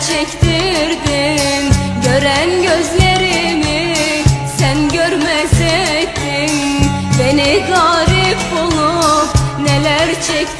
çektirdin. Gören gözlerimi sen görmez ettin Beni garip bulup neler çektirdin.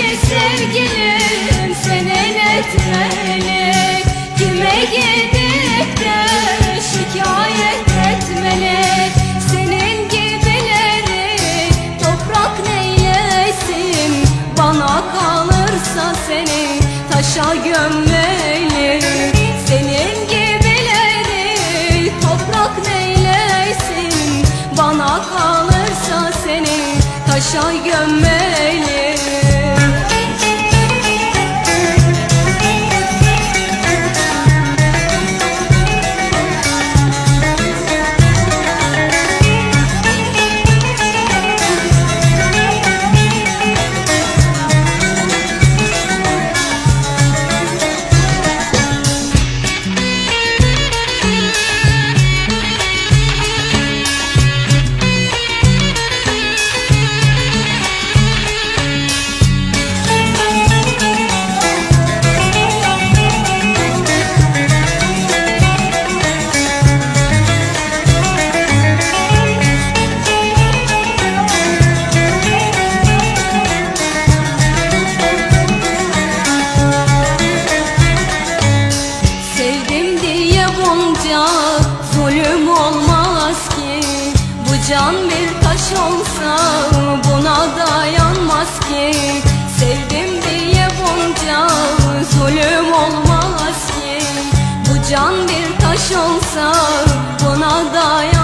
Ki sevgilim senin etmeli Kime gidip de şikayet etmeli Senin gibileri toprak neylesin Bana kalırsa seni taşa gömmeli. Senin gibileri toprak neylesin Bana kalırsa seni taşa gömmeli can bir taş olsa buna dayanmaz ki. Sevdim diye bunca zulüm olmaz ki. Bu can bir taş olsa buna dayanmaz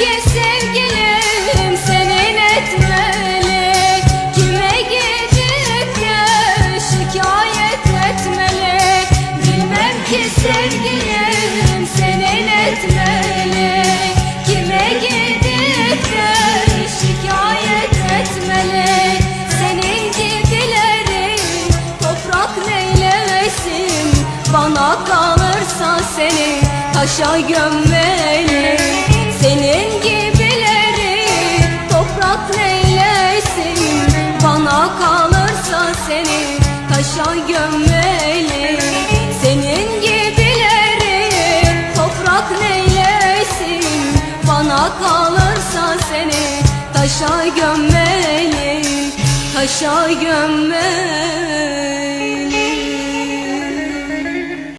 ki sevgilim senin etmeli Kime gidip şikayet etmeli Bilmem ki sevgilim senin etmeli Kime gidip şikayet etmeli Senin gibileri toprak neylesin Bana kalırsa seni taşa gömmeli Senin gibileri toprak neylesin? Bana kalırsa seni taşa gömmeli. Senin gibileri toprak neylesin? Bana kalırsa seni taşa gömmeli. Taşa gömmeli